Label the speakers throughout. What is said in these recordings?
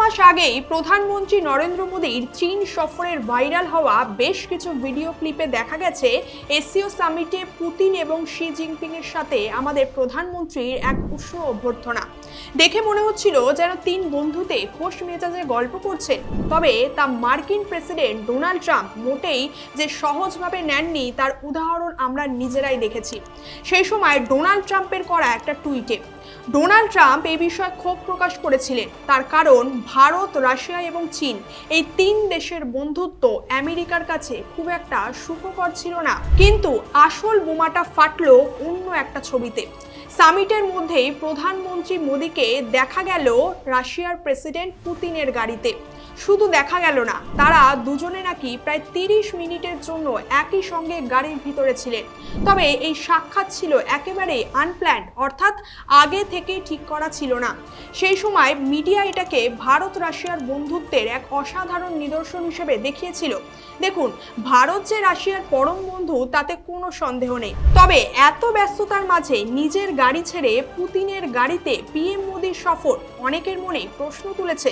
Speaker 1: মাস আগেই প্রধানমন্ত্রী নরেন্দ্র মোদীর চীন সফরের ভাইরাল হওয়া বেশ কিছু ভিডিও ক্লিপে দেখা গেছে এসিও সামিটে পুতিন এবং শি জিনপিং এর সাথে আমাদের প্রধানমন্ত্রীর এক উষ্ণ অভ্যর্থনা। দেখে মনে হচ্ছিল যেন তিন বন্ধুতে খোশ মেজাজে গল্প করছে, তবে তা মার্কিন প্রেসিডেন্ট ডোনাল্ড ট্রাম্প মোটেই যে সহজভাবে নেননি তার উদাহরণ আমরা নিজেরাই দেখেছি। সেই সময় ডোনাল্ড ট্রাম্পের করা একটা টুইটে। ডোনাল্ড ট্রাম্প এই বিষয়ে ক্ষোভ প্রকাশ করেছিলেন, তার কারণ ভারত, রাশিয়া এবং চীন এই তিন দেশের বন্ধুত্ব আমেরিকার কাছে খুব একটা সুখকর ছিল না। কিন্তু আসল বোমাটা ফাটল অন্য একটা ছবিতে। সামিটের মধ্যেই প্রধানমন্ত্রী মোদীকে দেখা গেল রাশিয়ার প্রেসিডেন্ট পুতিনের গাড়িতে। শুধু দেখা গেল না, তারা দুজনে নাকি প্রায় তিরিশ মিনিটের জন্য একই সঙ্গে গাড়ির ভিতরে ছিলেন। তবে এই সাক্ষাৎ ছিল একেবারে আনপ্ল্যান্ড অর্থাৎ আগে থেকেই ঠিক করা ছিল না। সেই সময় মিডিয়া এটাকে ভারত রাশিয়ার বন্ধুত্বের এক অসাধারণ নিদর্শন হিসেবে দেখিয়েছিল। দেখুন, ভারত যে রাশিয়ার পরম বন্ধু, তাতে কোনো সন্দেহ নেই। তবে এত ব্যস্ততার মাঝে নিজের গাড়ি ছেড়ে পুতিনের গাড়িতে পিএম মোদীর সফর অনেকের মনে প্রশ্ন তুলেছে।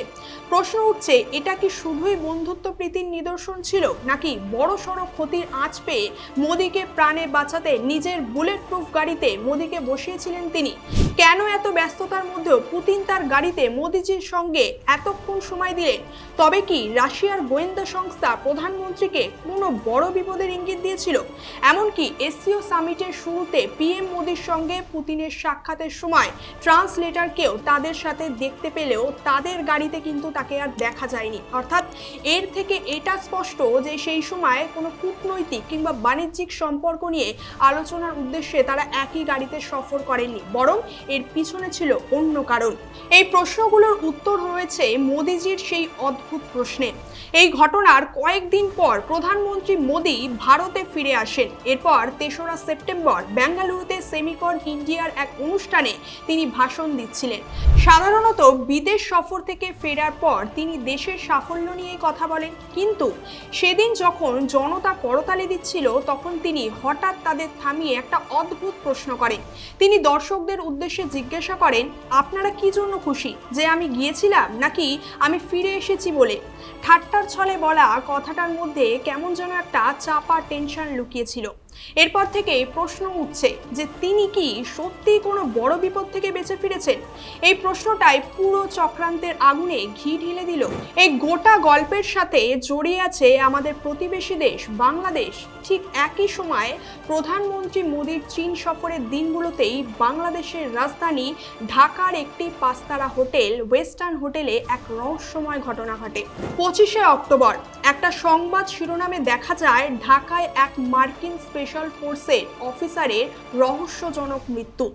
Speaker 1: প্রশ্ন উঠছে এটা কি শুধুই বন্ধুত্ব প্রীতির নিদর্শন ছিল? নাকি বড় সড়ো ক্ষতির আঁচ পেয়ে মোদীকে প্রাণে বাঁচাতে নিজের বুলেট প্রুফ গাড়িতে মোদিকে বসিয়েছিলেন তিনি? কেন এত ব্যস্ততার মধ্যেও পুতিন তার গাড়িতে মোদিজির সঙ্গে এতক্ষণ সময় দিলেন? তবে কি রাশিয়ার গোয়েন্দা সংস্থা প্রধানমন্ত্রীকে কোনো বড় বিপদের ইঙ্গিত দিয়েছিল? এমনকি এসসিও সামিটের শুরুতে পিএম মোদির সঙ্গে পুতিনের সাক্ষাতের সময় ট্রান্সলেটারকেও তাদের সাথে দেখতে পেলেও তাদের গাড়িতে কিন্তু তাকে আর দেখা যায়নি। অর্থাৎ এর থেকে এটা স্পষ্ট যে সেই সময় কোনো কূটনৈতিক কিংবা বাণিজ্যিক সম্পর্ক নিয়ে আলোচনার উদ্দেশ্যে তারা একই গাড়িতে সফর করেননি। বরং এর পিছনে ছিল অন্য কারণ। এই প্রশ্নগুলোর উত্তর রয়েছে মোদিজির সেই অদ্ভুত প্রশ্নে। এই ঘটনার কয়েকদিন পর প্রধানমন্ত্রী মোদী ভারতে ফিরে আসেন। এরপর তেসরা সেপ্টেম্বর বেঙ্গালুরুতে সেমিকন ইন্ডিয়ার এক অনুষ্ঠানে তিনি ভাষণ দিচ্ছিলেন। সাধারণত বিদেশ সফর থেকে ফেরার পর তিনি দেশের সাফল্য নিয়ে কথা বলেন। কিন্তু সেদিন যখন জনতা করতালি দিচ্ছিল, তখন তিনি হঠাৎ তাদের থামিয়ে একটা অদ্ভুত প্রশ্ন করেন। তিনি দর্শকদের উদ্দেশ্যে জিজ্ঞাসা করেন, আপনারা কি জন্য খুশি? যে আমি গিয়েছিলাম নাকি আমি ফিরে এসেছি বলে? ঠাট্টার ছলে বলা কথাটার মধ্যে কেমন যেন একটা চাপা টেনশন লুকিয়েছিল। এরপর থেকে প্রশ্ন উঠছে যে তিনি কি সত্যিই কোনো বড় বিপদ থেকে বেঁচে ফিরেছেন? এই প্রশ্নটাই পুরো চক্রান্তের আগুনে ঘি ঢেলে দিল। এই গোটা গল্পের সাথে জড়িয়ে আছে আমাদের প্রতিবেশী দেশ, বাংলাদেশ। ঠিক একই সময়ে প্রধানমন্ত্রী মোদীর চীন সফরের দিনগুলোতেই বাংলাদেশের রাজধানী ঢাকার একটি পাঁচতারা হোটেল, ওয়েস্টার্ন হোটেলে এক রহস্যময় ঘটনা ঘটে। পঁচিশে অক্টোবর একটা সংবাদ শিরোনামে দেখা যায় ঢাকায় এক মার্কিন স্পেশাল ফোর্সের অফিসারের রহস্যজনক মৃত্যু।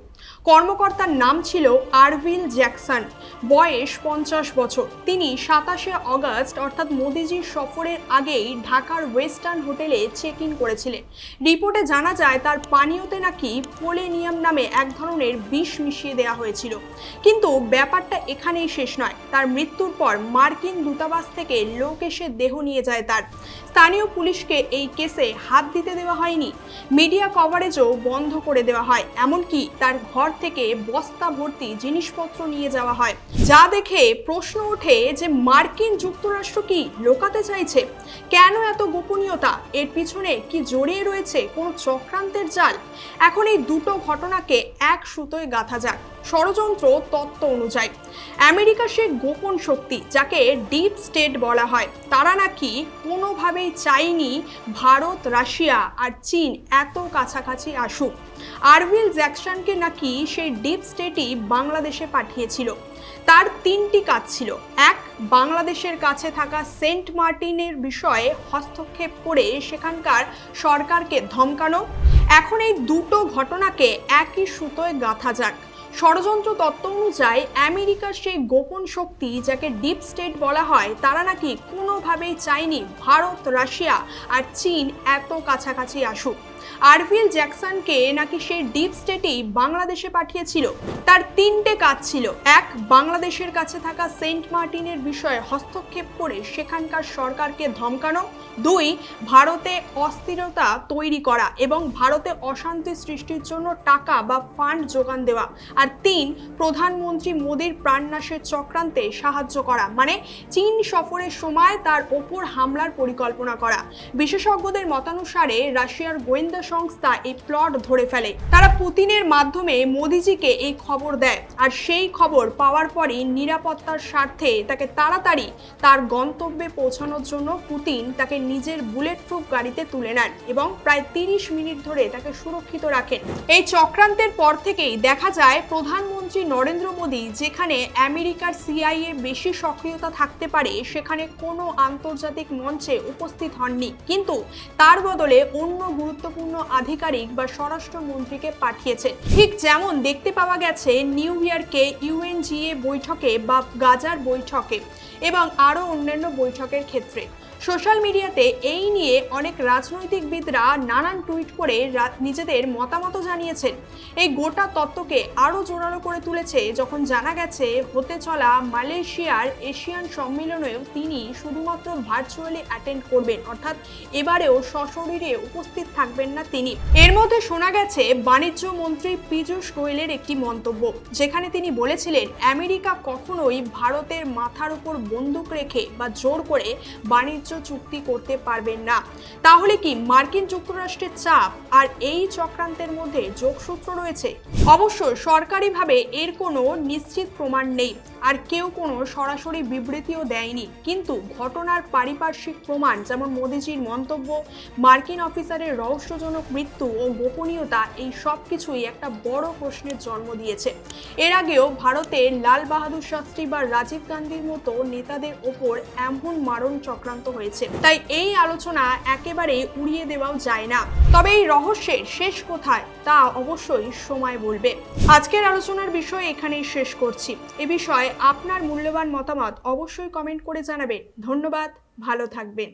Speaker 1: কর্মকর্তার নাম ছিল আরভিল জ্যাকসন। বয়স পঞ্চাশ বছর। তিনি সাতাশে অগস্ট, অর্থাৎ মোদিজির সফরের আগেই ঢাকার ওয়েস্টার্ন হোটেলে চেক ইন করেছিলেন। রিপোর্টে জানা যায়, তার পানীয়তে নাকি পোলেনিয়াম নামে এক ধরনের বিষ মিশিয়ে দেওয়া হয়েছিল। কিন্তু ব্যাপারটা এখানেই শেষ নয়। তার মৃত্যুর পর মার্কিন দূতাবাস থেকে লোক এসে দেহ নিয়ে যায় তার। স্থানীয় পুলিশকে এই কেসে হাত দিতে দেওয়া হয়নি। মিডিয়া কভারেজও বন্ধ করে দেওয়া হয়। এমনকি তার ঘর থেকে বস্তা ভর্তি জিনিসপত্র নিয়ে যাওয়া হয়। যা দেখে প্রশ্ন ওঠে যে মার্কিন যুক্তরাষ্ট্র কি লোকাতে চাইছে? কেন এত গোপনীয়তা? এর পিছনে কি জড়িয়ে রয়েছে কোনো চক্রান্তের জাল? এখন এই দুটো ঘটনাকে এক সুতোয় গাঁথা যাক। ষড়যন্ত্র তত্ত্ব অনুযায়ী। আমেরিকা সে গোপন শক্তি, যাকে ডিপ স্টেট বলা হয়। তারা নাকি কোনোভাবেই চাইনি ভারত, রাশিয়া আর চীন এত কাছাকাছি আসুক। আরভিল জ্যাকসনকে নাকি সেই ডিপ স্টেটই বাংলাদেশে পাঠিয়েছিল। তার তিনটি কাজ ছিল। এক, বাংলাদেশের কাছে থাকা সেন্ট মার্টিনের বিষয়ে হস্তক্ষেপ করে সেখানকার সরকারকে ধমকানো। এখন এই দুটো ঘটনাকে একই সুতোয় গাঁথা যাক। ষড়যন্ত্র তত্ত্ব অনুযায়ী আমেরিকার সেই গোপন শক্তি যাকে ডিপ স্টেট বলা হয়, তারা নাকি কোনোভাবেই চায়নি ভারত, রাশিয়া আর চীন এত কাছাকাছি আসুক। আরভিল জ্যাকসনকে নাকি সেই ডিপ স্টেটেই বাংলাদেশে পাঠিয়েছিল? তার তিনটে কাজ ছিল। এক, বাংলাদেশের কাছে থাকা সেন্ট মার্টিনের বিষয়ে হস্তক্ষেপ করে সেখানকার সরকারকে ধমকানো। দুই, ভারতে অস্থিরতা তৈরি করা এবং ভারতে অশান্তি সৃষ্টির জন্য টাকা বা ফান্ড যোগান দেওয়া। আর তিন, প্রধানমন্ত্রী মোদীর প্রাণনাশের চক্রান্তে সাহায্য করা। মানে চীন সফরের সময় তার ওপর হামলার পরিকল্পনা করা। বিশেষজ্ঞদের মতানুসারে রাশিয়ার গোয়েন্দা সংস্থা এই প্লট ধরে ফেলে। তারা পুতিনের মাধ্যমে মোদিজিকে এই খবর দেয়। আর সেই খবর পাওয়ার পরই নিরাপত্তার স্বার্থে তাকে তাড়াতাড়ি তার গন্তব্যে পৌঁছানোর জন্য পুতিন তাকে নিজের বুলেট প্রুফ গাড়িতে তুলে নেন এবং প্রায় তিরিশ মিনিট ধরে তাকে সুরক্ষিত রাখেন। এই চক্রান্তের পর থেকেই দেখা যায়, প্রধানমন্ত্রী নরেন্দ্র মোদী যেখানে আমেরিকার সিআইএ বেশি সক্রিয়তা থাকতে পারে, সেখানে কোনো আন্তর্জাতিক মঞ্চে উপস্থিত হননি। কিন্তু তার বদলে অন্য গুরুত্বপূর্ণ আধিকারিক বা স্বরাষ্ট্রমন্ত্রীকে পাঠিয়েছে। ঠিক যেমন দেখতে পাওয়া গেছে নিউ ইয়র্কে ইউএনজিএ বৈঠকে বা গাজার বৈঠকে এবং আরও অন্যান্য বৈঠকের ক্ষেত্রে। সোশ্যাল মিডিয়াতে এই নিয়ে অনেক রাজনৈতিকবিদরা নানান টুইট করে নিজেদের মতামত জানিয়েছেন। এই গোটা তত্ত্বকে আরও জোরালো করে তুলেছে যখন জানা গেছে, হতে চলা মালয়েশিয়ার এশিয়ান সম্মেলনেও তিনি শুধুমাত্র ভার্চুয়ালি অ্যাটেন্ড করবেন, অর্থাৎ এবারেও সশরীরে উপস্থিত থাকবেন না তিনি। এর মধ্যে শোনা গেছে, বাণিজ্য মন্ত্রী পীযূষ গোয়েলের একটি মন্তব্য, যেখানে তিনি বলেছিলেন, আমেরিকা কখনোই ভারতের মাথার উপর বন্দুক রেখে বা জোর করে বাণিজ্য চুক্তি করতে পারবেন না। তাহলে কি মার্কিন যুক্তরাষ্ট্রের চাপ আর এই চক্রান্তের মধ্যে যোগসূত্র রয়েছে? অবশ্য সরকারিভাবে এর কোনো নিশ্চিত প্রমাণ নেই আর কেউ কোনো সরাসরি বিবৃতিও দেয়নি। কিন্তু ঘটনার পারিপার্শ্বিক প্রমাণ যেমন মোদিজির মন্তব্য, মার্কিন অফিসারের রহস্যজনক মৃত্যু ও গোপনীয়তা, এই সব কিছুই একটা বড় প্রশ্নের জন্ম দিয়েছে। এর আগেও ভারতের লাল বাহাদুর শাস্ত্রী বা রাজীব গান্ধীর মতো নেতাদের ওপর এমন মারণ চক্রান্ত হয়েছে। তাই এই আলোচনা একেবারে উড়িয়ে দেওয়াও যায় না। তবে এই রহস্যের শেষ কোথায় তা অবশ্যই সময় বলবে। আজকের আলোচনার বিষয় এখানেই শেষ করছি। এ বিষয়ে আপনার মূল্যবান মতামত অবশ্যই কমেন্ট করে জানাবেন। ধন্যবাদ, ভালো থাকবেন।